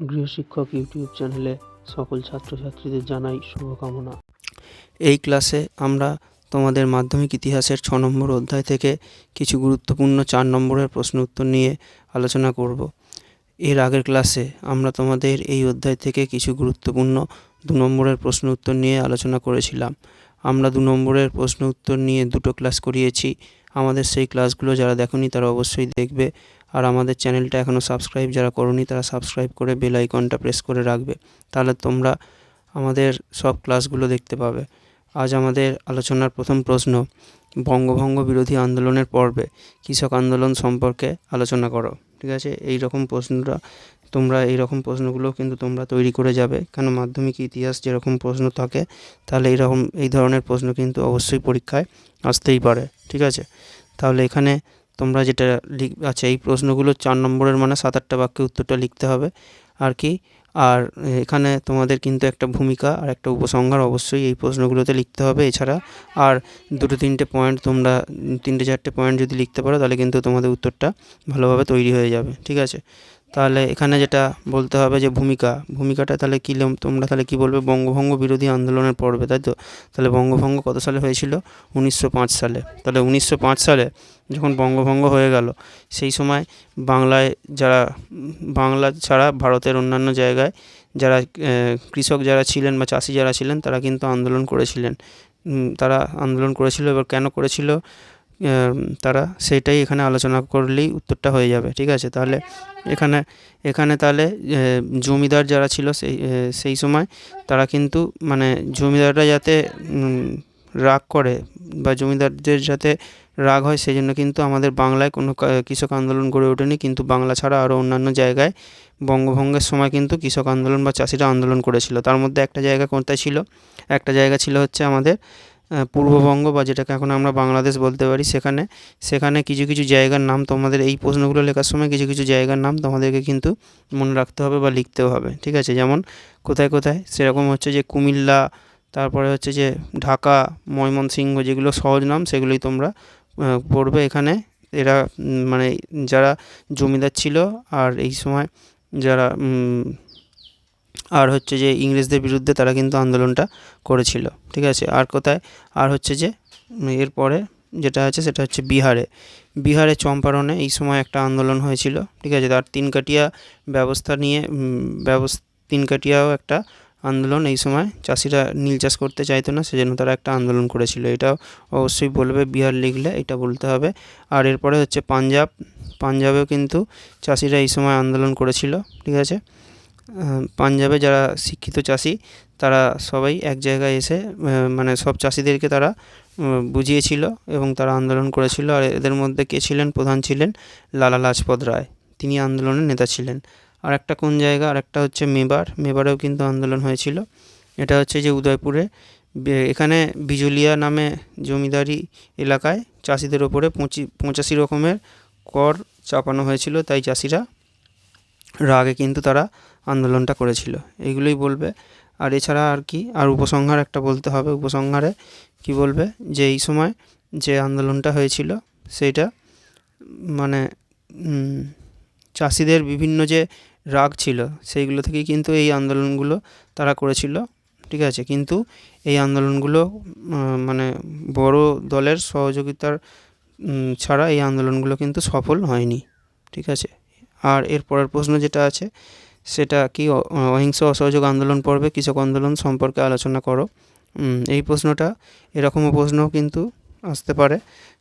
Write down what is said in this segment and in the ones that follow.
গৃহশিক্ষক YouTube চ্যানেলে সকল ছাত্রছাত্রীদের জানাই শুভকামনা। এই ক্লাসে আমরা তোমাদের মাধ্যমিক ইতিহাসের ছ নম্বর অধ্যায় থেকে কিছু গুরুত্বপূর্ণ চার নম্বরের প্রশ্ন উত্তর নিয়ে আলোচনা করব। এর আগের ক্লাসে আমরা তোমাদের এই অধ্যায় থেকে কিছু গুরুত্বপূর্ণ দু নম্বরের প্রশ্ন উত্তর নিয়ে আলোচনা করেছিলাম। আমরা দু নম্বরের প্রশ্ন উত্তর নিয়ে দুটো ক্লাস করিয়েছি। আমাদের সেই ক্লাসগুলো যারা দেখোনি তারা অবশ্যই দেখবে। আর আমাদের চ্যানেলটা এখনও সাবস্ক্রাইব যারা করোনি তারা সাবস্ক্রাইব করে বেল আইকনটা প্রেস করে রাখবে। তাহলে তোমরা আমাদের সব ক্লাসগুলো দেখতে পাবে। আজ আমাদের আলোচনার প্রথম প্রশ্ন, বঙ্গভঙ্গ বিরোধী আন্দোলনের পর্বে কৃষক আন্দোলন সম্পর্কে আলোচনা করো। ঠিক আছে এই রকম প্রশ্নটা, তোমরা এই রকম প্রশ্নগুলো কিন্তু তোমরা তৈরি করে যাবে। কেন মাধ্যমিক ইতিহাস যেরকম প্রশ্ন থাকে, তাহলে এইরকম, এই ধরনের প্রশ্ন কিন্তু অবশ্যই পরীক্ষায় আসতেই পারে, ঠিক আছে? তাহলে এখানে তোমরা যেটা লিখ আচ্ছা এই প্রশ্নগুলো চার নম্বরের মানে সাত আটটা বাক্যে উত্তরটা লিখতে হবে। আর কি আর এখানে তোমাদের কিন্তু একটা ভূমিকা আর একটা উপসংহার অবশ্যই এই প্রশ্নগুলোতে লিখতে হবে এছাড়া। আর দুটো তিনটে পয়েন্ট তোমরা, তিনটে চারটে পয়েন্ট যদি লিখতে পারো তাহলে কিন্তু তোমাদের উত্তরটা ভালোভাবে তৈরি হয়ে যাবে, ঠিক আছে? তাহলে এখানে যেটা বলতে হবে যে ভূমিকা, ভূমিকাটা তাহলে কী তোমরা তাহলে কী বলবে? বঙ্গভঙ্গ বিরোধী আন্দোলনের পর্বে, তাই তো? তাহলে বঙ্গভঙ্গ কত সালে হয়েছিল? উনিশশো পাঁচ সালে। তাহলে উনিশশো পাঁচ সালে যখন বঙ্গভঙ্গ হয়ে গেল, সেই সময় বাংলায় যারা, বাংলা ছাড়া ভারতের অন্যান্য জায়গায় যারা কৃষক যারা ছিলেন বা চাষি যারা ছিলেন, তারা কিন্তু আন্দোলন করেছিলেন। তারা আন্দোলন করেছিল, এবার কেন করেছিল? তারা সেটাই এখানে আলোচনা করলেই উত্তরটা হয়ে যাবে, ঠিক আছে? তাহলে এখানে এখানে তাহলে জমিদার যারা ছিল সেই সেই সময় তারা কিন্তু মানে জমিদাররা যাতে রাগ করে বা জমিদারদের যাতে রাগ হয় সেই জন্য কিন্তু আমাদের বাংলায় কোনো কৃষক আন্দোলন গড়ে ওঠেনি। কিন্তু বাংলা ছাড়া আরও অন্যান্য জায়গায় বঙ্গভঙ্গের সময় কিন্তু কৃষক আন্দোলন বা চাষিরা আন্দোলন করেছিল। তার মধ্যে একটা জায়গা কোনটা ছিল? একটা জায়গা ছিল হচ্ছে আমাদের পূর্ববঙ্গ বা যেটাকে এখন আমরা বাংলাদেশ বলতে পারি, সেখানে সেখানে কিছু কিছু জায়গার নাম তোমাদের এই প্রশ্নগুলো লেখার সময় কিছু কিছু জায়গার নাম তোমাদেরকে কিন্তু মনে রাখতে হবে বা লিখতেও হবে, ঠিক আছে? যেমন কোথায় কোথায়? সেরকম হচ্ছে যে কুমিল্লা, তারপরে হচ্ছে যে ঢাকা, ময়মনসিংহ যেগুলো সহজ নাম, সেগুলোই তোমরা পড়বে এখানে। এরা মানে যারা জমিদার ছিল আর এই সময় যারা আর হচ্ছে যে ইংরেজদের বিরুদ্ধে তারা কিন্তু আন্দোলনটা করেছিল, ঠিক আছে? আর কোথায়? আর হচ্ছে যে এরপরে যেটা আছে সেটা হচ্ছে বিহারে। বিহারে চম্পারণে এই সময় একটা আন্দোলন হয়েছিল, ঠিক আছে? তার তিনকাটিয়া ব্যবস্থা নিয়ে ব্যবস্থা তিনকাটিয়াও একটা আন্দোলন এই সময় চাষিরা নীল চাষ করতে চাইতো না, সেজন্য তারা একটা আন্দোলন করেছিল। এটাও অবশ্যই বলবে, বিহার লিখলে এটা বলতে হবে। আর এরপরে হচ্ছে পাঞ্জাব। পাঞ্জাবেও কিন্তু চাষিরা এই সময় আন্দোলন করেছিল, ঠিক আছে? পাঞ্জাবে যারা শিক্ষিত চাষি, তারা সবাই এক জায়গায় এসে মানে সব চাষিদেরকে তারা বুঝিয়েছিল এবং তারা আন্দোলন করেছিল। আর এদের মধ্যে কে ছিলেন? প্রধান ছিলেন লালা লাজপত রায়। তিনি আন্দোলনের নেতা ছিলেন। আর একটা কোন জায়গা? আর একটা হচ্ছে মেবার। মেবারেও কিন্তু আন্দোলন হয়েছিল। এটা হচ্ছে যে উদয়পুরে এখানে বিজুলিয়া নামে জমিদারি এলাকায় চাষিদের ওপরে পঁচি, পঁচাশি রকমের কর চাপানো হয়েছিল। তাই চাষিরা রাগে কিন্তু তারা আন্দোলনটা করেছিল। এইগুলোই বলবে। আর এছাড়া আর কি, আর উপসংহার একটা বলতে হবে। উপসংহারে কি বলবে? যে এই সময় যে আন্দোলনটা হয়েছিল সেইটা মানে চাষিদের বিভিন্ন যে রাগ ছিল, সেইগুলো থেকেই কিন্তু এই আন্দোলনগুলো তারা করেছিল। ঠিক আছে? কিন্তু এই আন্দোলনগুলো মানে বড় দলের সহযোগিতার ছাড়া এই আন্দোলনগুলো কিন্তু সফল হয়নি। ঠিক আছে? আর এর পরের প্রশ্ন যেটা আছে সেটা কি অহিংস অসহযোগ আন্দোলন পর্বে কৃষক আন্দোলন সম্পর্কে আলোচনা করো। এই প্রশ্নটা এরকমও প্রশ্ন কিন্তু আসতে পারে।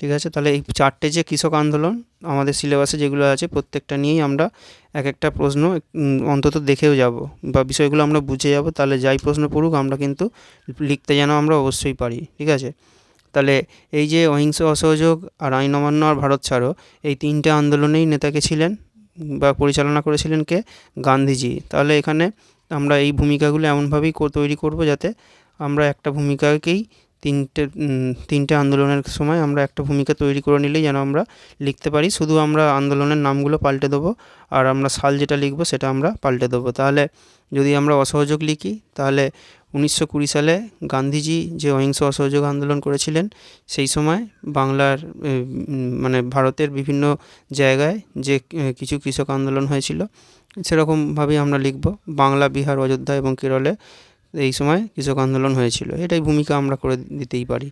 ঠিক আছে, তাহলে এই চারটে যে কৃষক আন্দোলন, আমাদের সিলেবাসে যেগুলো আছে, প্রত্যেকটা নিয়েই আমরা এক একটা প্রশ্ন অন্তত দেখেও যাব বা বিষয়গুলো আমরা বুঝে যাব। তাহলে যাই প্রশ্ন পড়ুক, আমরা কিন্তু লিখতে যেন আমরা অবশ্যই পারি। ঠিক আছে? তাহলে এই যে অহিংস অসহযোগ আর আইন অমান্য আর ভারত ছাড়ো, এই তিনটে আন্দোলনেই নেতাকে ছিলেন বা পরিচালনা করেছিলেন কে? গান্ধীজি। তাহলে এখানে আমরা এই ভূমিকাগুলো এমনভাবেই তৈরি করব যাতে আমরা একটা ভূমিকাকেই তিনটে তিনটে আন্দোলনের সময় আমরা একটা ভূমিকা তৈরি করে নিলেই যেন আমরা লিখতে পারি। শুধু আমরা আন্দোলনের নামগুলো পাল্টে দেবো আর আমরা সাল যেটা লিখব সেটা আমরা পাল্টে দেবো। তাহলে যদি আমরা অসহযোগ লিখি, তাহলে উনিশশো কুড়ি সালে গান্ধীজি যে অহিংস অসহযোগ আন্দোলন করেছিলেন, সেই সময় বাংলার মানে ভারতের বিভিন্ন জায়গায় যে কিছু কৃষক আন্দোলন হয়েছিল, সেরকমভাবেই আমরা লিখব। বাংলা, বিহার, অযোধ্যা এবং কেরলে এই সময় কৃষক আন্দোলন হয়েছিল। এটাই ভূমিকা আমরা করে দিতেই পারি।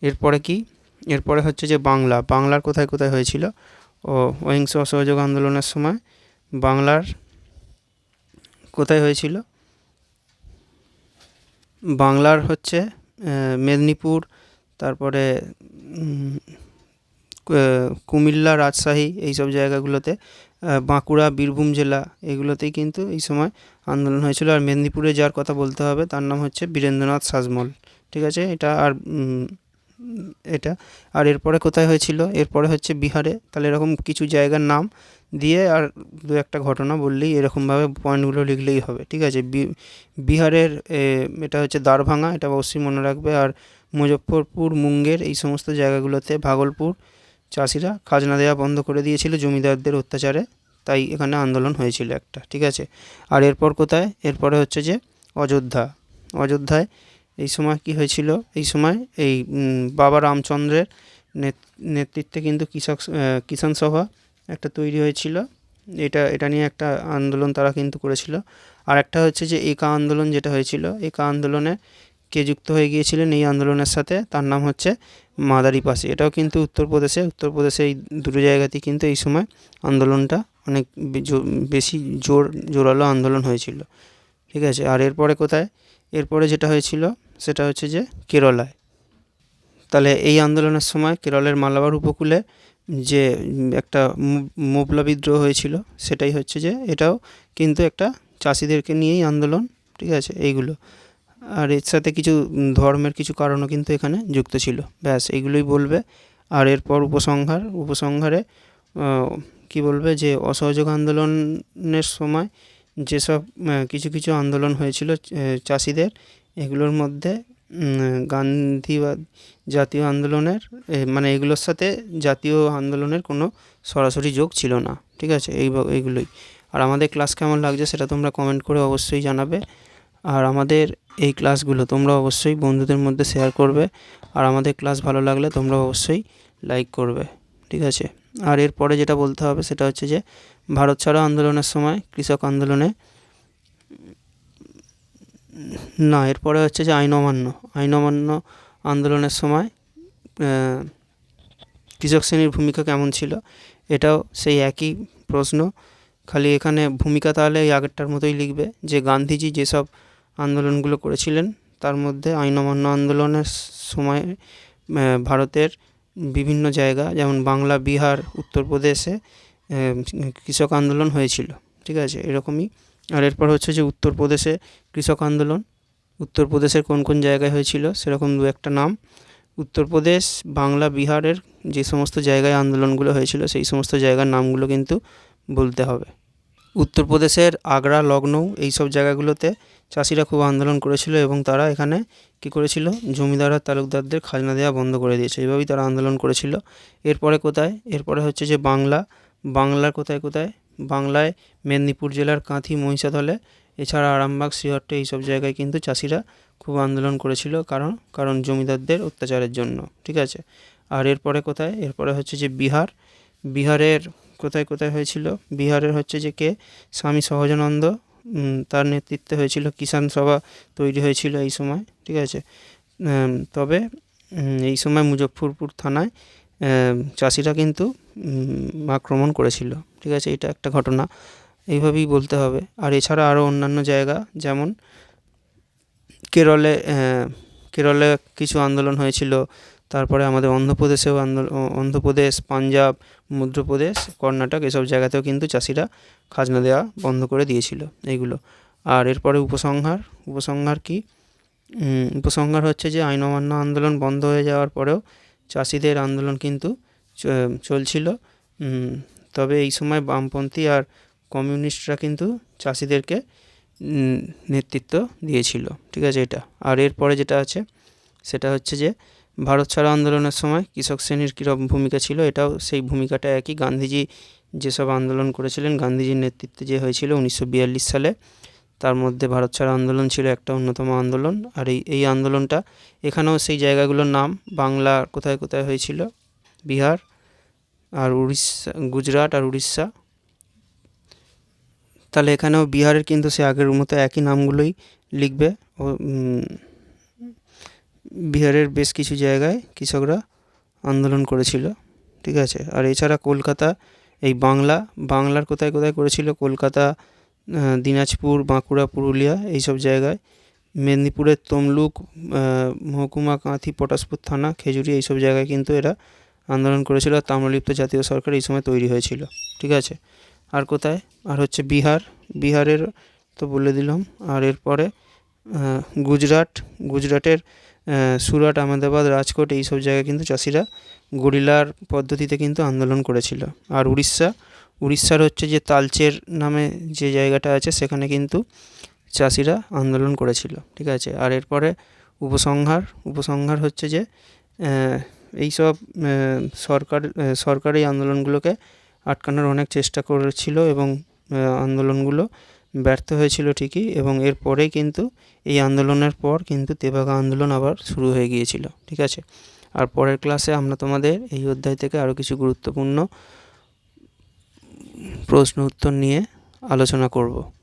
এরপরে কি? এরপরে হচ্ছে যে বাংলা। বাংলার কোথায় কোথায় হয়েছিল? ও, অহিংস অসহযোগ আন্দোলনের সময় বাংলার কোথায় হয়েছিল? বাংলার হচ্ছে মেদিনীপুর, তারপরে কুমিল্লা, রাজশাহী, এইসব জায়গাগুলোতে বাঁকুড়া, বীরভূম জেলা এগুলোতেই কিন্তু এই সময় আন্দোলন হয়েছিল। আর মেদিনীপুরে যার কথা বলতে হবে তার নাম হচ্ছে বীরেন্দ্রনাথ সাজমল। ঠিক আছে? এটা আর এটা। আর এরপরে কোথায় হয়েছিল? এরপরে হচ্ছে বিহারে। তাহলে এরকম কিছু জায়গার নাম দিয়ে আর দু একটা ঘটনা বললেই এরকমভাবে পয়েন্টগুলো লিখলেই হবে। ঠিক আছে? বিহারের এটা হচ্ছে দ্বারভাঙা এটা অবশ্যই মনে রাখবে। আর মুজফ্ফরপুর, মুঙ্গের এই সমস্ত জায়গাগুলোতে, ভাগলপুর চাষিরা খাজনা দেওয়া বন্ধ করে দিয়েছিল জমিদারদের অত্যাচারে, তাই এখানে আন্দোলন হয়েছিল একটা, ঠিক আছে? আর এরপর কোথায়? এরপরে হচ্ছে যে অযোধ্যা। অযোধ্যায় এই সময় কি হয়েছিল? এই সময় এই বাবা রামচন্দ্রের নেত- নেতৃত্বে কিন্তু কৃষক কিষাণ সভা একটা তৈরি হয়েছিল। এটা এটা নিয়ে একটা আন্দোলন তারা কিন্তু করেছিল। আর একটা হচ্ছে যে একা আন্দোলন যেটা হয়েছিল, একা আন্দোলনে কে যুক্ত হয়ে গিয়েছিলেন এই আন্দোলনের সাথে, তার নাম হচ্ছে মাদারি পাশে। এটাও কিন্তু উত্তরপ্রদেশে উত্তরপ্রদেশে এই দুটো জায়গাতেই কিন্তু এই সময় আন্দোলনটা অনেক বেশি জোর, জোরালো আন্দোলন হয়েছিল। ঠিক আছে, আর এরপরে কোথায়? এরপরে যেটা হয়েছিল, সেটা হচ্ছে যে কেরলায়। তাহলে এই আন্দোলনের সময় কেরলের মালাবার উপকূলে যে একটা মোবলা বিদ্রোহ হয়েছিল, সেটাই হচ্ছে যে এটাও কিন্তু একটা চাষিদেরকে নিয়েই আন্দোলন। ঠিক আছে, এইগুলো। আর এর সাথে কিছু ধর্মের কিছু কারণও কিন্তু এখানে যুক্ত ছিল। ব্যাস এইগুলোই বলবে। আর এরপর উপসংহার, উপসংহারে কি বলবে যে, অসহযোগ আন্দোলনের সময় যেসব কিছু কিছু আন্দোলন হয়েছিল চাষিদের, এগুলোর মধ্যে গান্ধীবাদ জাতীয় আন্দোলনের মানে এগুলোর সাথে জাতীয় আন্দোলনের কোনো সরাসরি যোগ ছিল না। ঠিক আছে? এই এইগুলোই আর আমাদের ক্লাস কেমন লাগছে সেটা তোমরা কমেন্ট করে অবশ্যই জানাবে। আর আমাদের এই ক্লাসগুলো তোমরা অবশ্যই বন্ধুদের মধ্যে শেয়ার করবে। আর আমাদের ক্লাস ভালো লাগলে তোমরা অবশ্যই লাইক করবে। ঠিক আছে? আর এরপরে যেটা বলতে হবে সেটা হচ্ছে যে, ভারত ছাড়ো আন্দোলনের সময় কৃষক আন্দোলনে। না, এরপরে হচ্ছে যে আইন অমান্য। আইন অমান্য আন্দোলনের সময় কৃষক শ্রেণির ভূমিকা কেমন ছিল? এটাও সেই একই প্রশ্ন। খালি এখানে ভূমিকা তাহলে এই আগেরটার মতোই লিখবে যে, গান্ধীজি যেসব আন্দোলনগুলো করেছিলেন। তার মধ্যে আইন অমান্য আন্দোলনের সময় ভারতের বিভিন্ন জায়গা, যেমন বাংলা, বিহার, উত্তরপ্রদেশে কৃষক আন্দোলন হয়েছিল। ঠিক আছে? এরকমই। আর এরপর হচ্ছে যে উত্তরপ্রদেশে কৃষক আন্দোলন। উত্তরপ্রদেশের কোন কোন জায়গায় হয়েছিল সেরকম দু একটা নাম। উত্তরপ্রদেশ, বাংলা, বিহারের যে সমস্ত জায়গায় আন্দোলনগুলো হয়েছিল, সেই সমস্ত জায়গার নামগুলো কিন্তু বলতে হবে। উত্তরপ্রদেশের আগ্রা লখনৌ এই সব জায়গাগুলোতে চাষিরা খুব আন্দোলন করেছিল এবং তারা এখানে কী করেছিল? জমিদার আর তালুকদারদের খাজনা দেওয়া বন্ধ করে দিয়েছে। এইভাবেই তারা আন্দোলন করেছিল। এরপরে কোথায়? এরপরে হচ্ছে যে বাংলা, বাংলার কোথায় কোথায়? বাংলায় মেদিনীপুর জেলার কাঁথি মহিষাদলে, এছাড়া আরামবাগ, শ্রীহট্ট এইসব জায়গায় কিন্তু চাষিরা খুব আন্দোলন করেছিল কারণ কারণ জমিদারদের অত্যাচারের জন্য। ঠিক আছে? আর এরপরে কোথায়? এরপরে হচ্ছে যে বিহার। বিহারের কোথায় কোথায় হয়েছিল? বিহারের হচ্ছে যে কে? স্বামী সহজানন্দ তার নেতৃত্বে হয়েছিল কিষাণ সভা তৈরি হয়েছিল এই সময়, ঠিক আছে? তবে এই সময় মুজফ্ফরপুর থানায় চাষিরা কিন্তু আক্রমণ করেছিল, ঠিক আছে? এটা একটা ঘটনা, এইভাবেই বলতে হবে। আর এছাড়া আরও অন্যান্য জায়গা, যেমন, কেরলে কেরলে কিছু আন্দোলন হয়েছিল তারপরে আমাদের অন্ধ্রপ্রদেশেও অন্ধ্রপ্রদেশ, পাঞ্জাব, মধ্যপ্রদেশ, কর্ণাটক এসব জায়গাতেও কিন্তু চাষিরা খাজনা দেওয়া বন্ধ করে দিয়েছিল এইগুলো। আর এরপরে উপসংহার উপসংহার কি? উপসংহার হচ্ছে যে আইন অমান্য আন্দোলন বন্ধ হয়ে যাওয়ার পরেও চাষিদের আন্দোলন কিন্তু চলছিল। তবে এই সময় বামপন্থী আর কমিউনিস্টরা কিন্তু চাষিদেরকে নেতৃত্ব দিয়েছিল। ঠিক আছে এটা। আর এরপরে যেটা আছে, সেটা হচ্ছে যে ভারত ছাড়ো আন্দোলনের সময় কৃষক শ্রেণির কীরকম ভূমিকা ছিল এটাও সেই ভূমিকাটা একই। গান্ধীজি যেসব আন্দোলন করেছিলেন, গান্ধীজির নেতৃত্বে যে হয়েছিল উনিশশো বিয়াল্লিশ সালে, তার মধ্যে ভারত ছাড়ো আন্দোলন ছিল একটা অন্যতম আন্দোলন। আর এই এই আন্দোলনটা এখানেও সেই জায়গাগুলোর নাম বাংলা কোথায় কোথায় হয়েছিল? বিহার আর উড়িষ্যা, গুজরাট আর উড়িষ্যা। তাহলে এখানেও বিহারের কিন্তু সে আগের মতো একই নামগুলোই লিখবে। ও বিহারের বেশ কিছু জায়গায় কৃষকরা আন্দোলন করেছিল, ঠিক আছে? আর এছাড়া কলকাতা, এই বাংলা, বাংলার কোথায় কোথায় করেছিল? কলকাতা দিনাজপুর, বাঁকুড়া, পুরুলিয়া, এইসব জায়গায়। মেদিনীপুরের তমলুক মহকুমা, কাঁথি, পটাশপুর থানা, খেজুরি, এইসব জায়গায় কিন্তু এরা আন্দোলন করেছিল। আর তাম্রলিপ্ত জাতীয় সরকার এই সময় তৈরি হয়েছিল, ঠিক আছে? আর কোথায়? আর হচ্ছে বিহার, বিহারের তো বলে দিলাম। আর এরপরে গুজরাট, গুজরাটের সুরাট, আহমেদাবাদ, রাজকোট এইসব জায়গায় কিন্তু চাষিরা গরিলার পদ্ধতিতে কিন্তু আন্দোলন করেছিল। আর উড়িষ্যা, উড়িষ্যার হচ্ছে যে তালচের নামে যে জায়গাটা আছে সেখানে কিন্তু চাষিরা আন্দোলন করেছিল, ঠিক আছে? আর এরপরে উপসংহার উপসংহার হচ্ছে যে এইসব সরকার সরকার এই আন্দোলনগুলোকে আটকানোর অনেক চেষ্টা করেছিল এবং আন্দোলনগুলো ব্যর্থ হয়েছিল ঠিকই এবং এরপরেই কিন্তু এই আন্দোলনের পর কিন্তু তেভাগা আন্দোলন আবার শুরু হয়ে গিয়েছিল, ঠিক আছে? আর পরের ক্লাসে আমরা তোমাদের এই অধ্যায় থেকে আরও কিছু গুরুত্বপূর্ণ প্রশ্ন উত্তর নিয়ে আলোচনা করব।